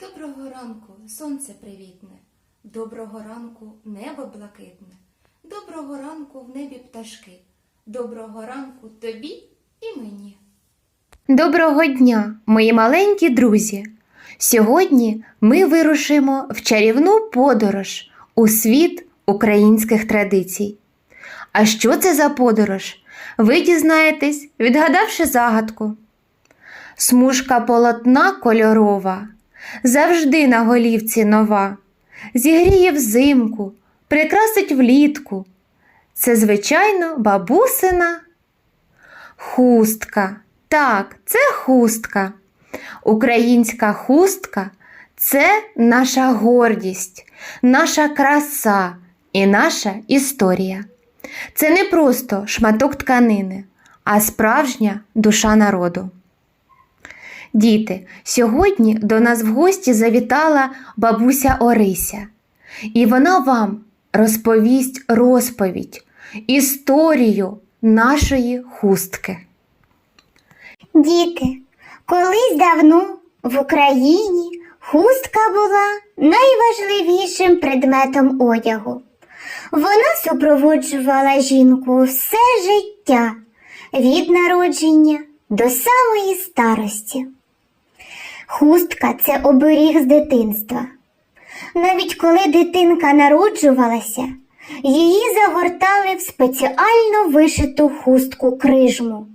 Доброго ранку, сонце привітне, доброго ранку небо блакитне, доброго ранку в небі пташки, доброго ранку тобі і мені. Доброго дня, мої маленькі друзі! Сьогодні ми вирушимо в чарівну подорож у світ українських традицій. А що це за подорож? Ви дізнаєтесь, відгадавши загадку. Смужка полотна кольорова, завжди на голівці нова, зігріє взимку, прикрасить влітку. Це, звичайно, бабусина Хустка. Так, це хустка. Українська хустка це наша гордість, наша краса і наша історія. Це не просто шматок тканини, а справжня душа народу. Діти, сьогодні до нас в гості завітала бабуся Орися, і вона вам розповість розповідь, історію нашої хустки. Діти, колись давно в Україні хустка була найважливішим предметом одягу. Вона супроводжувала жінку все життя від народження до самої старості. Хустка це оберіг з дитинства. Навіть коли дитинка народжувалася, її загортали в спеціально вишиту хустку крижму,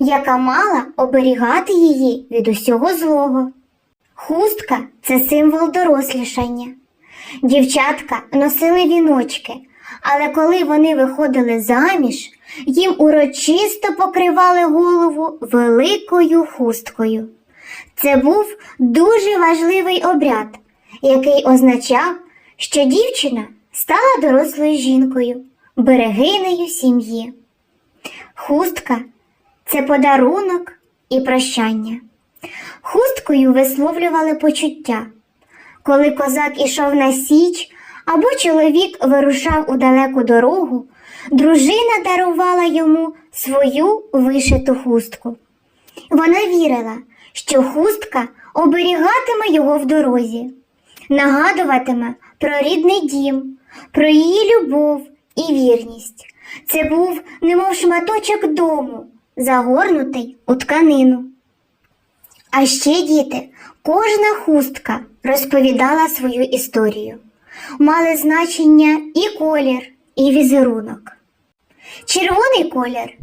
яка мала оберігати її від усього злого. Хустка це символ дорослішання. Дівчатка носили віночки, але коли вони виходили заміж, їм урочисто покривали голову великою хусткою. Це був дуже важливий обряд, який означав, що дівчина стала дорослою жінкою, берегинею сім'ї. Хустка це подарунок і прощання. Хусткою висловлювали почуття. Коли козак ішов на січ або чоловік вирушав у далеку дорогу, дружина дарувала йому свою вишиту хустку. Вона вірила, що хустка оберігатиме його в дорозі, нагадуватиме про рідний дім, про її любов і вірність. Це був немов шматочок дому, загорнутий у тканину. А ще діти, кожна хустка розповідала свою історію. Мали значення і колір, і візерунок. Червоний колір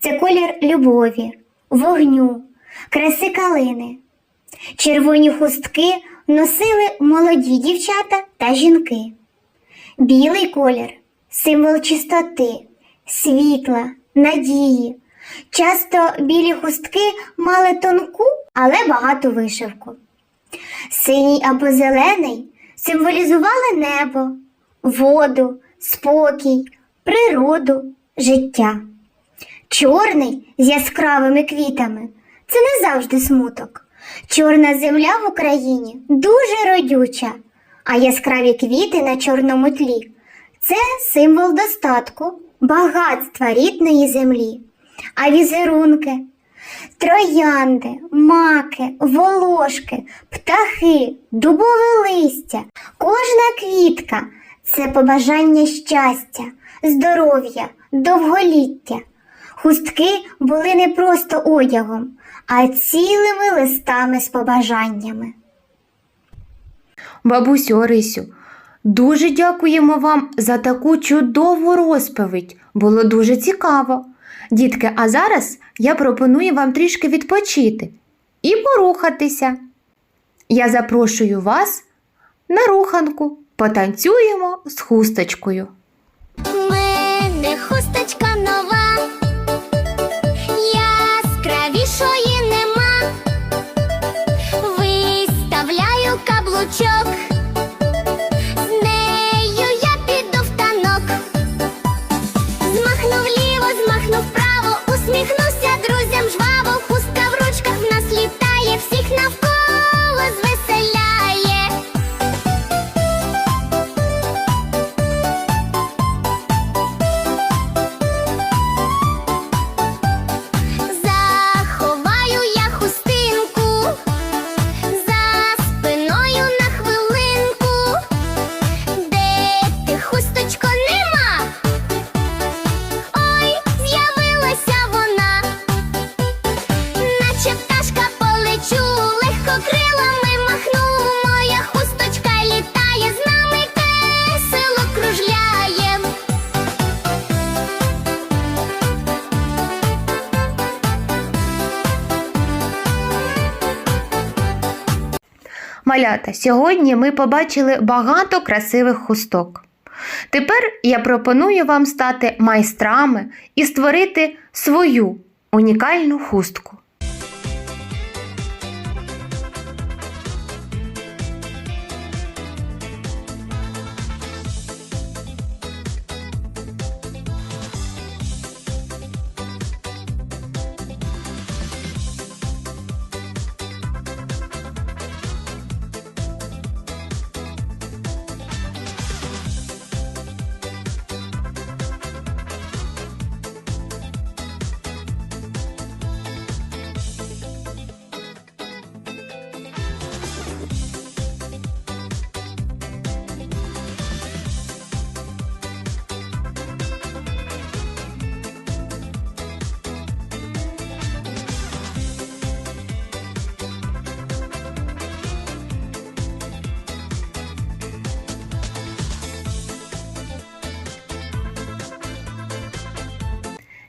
це колір любові, вогню, краси калини. Червоні хустки носили молоді дівчата та жінки. Білий колір символ чистоти, світла, надії. Часто білі хустки мали тонку, але багату вишивку. Синій або зелений символізували небо, воду, спокій, природу, життя. Чорний з яскравими квітами це не завжди смуток. Чорна земля в Україні дуже родюча, а яскраві квіти на чорному тлі це символ достатку, багатства рідної землі. А візерунки троянди, маки, волошки, птахи, дубове листя, кожна квітка це побажання щастя, здоров'я, довголіття. Хустки були не просто одягом, а цілими листами з побажаннями. Бабусю Орисю, дуже дякуємо вам за таку чудову розповідь. Було дуже цікаво. Дітки, а зараз я пропоную вам трішки відпочити і порухатися. Я запрошую вас на руханку. Потанцюємо з хусточкою. У мене хусточка каблучок, Малята, сьогодні ми побачили багато красивих хусток. Тепер я пропоную вам стати майстрами і створити свою унікальну хустку.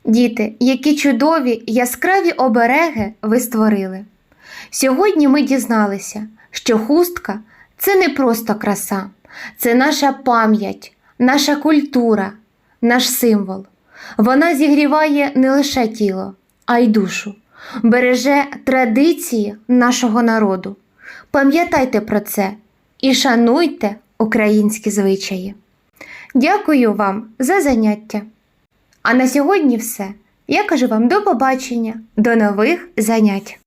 Діти, які чудові яскраві обереги ви створили. Сьогодні ми дізналися, що хустка це не просто краса, це наша пам'ять, наша культура, наш символ. Вона зігріває не лише тіло, а й душу, береже традиції нашого народу. Пам'ятайте про це і шануйте українські звичаї. Дякую вам за заняття. А на сьогодні все. Я кажу вам до побачення, до нових занять.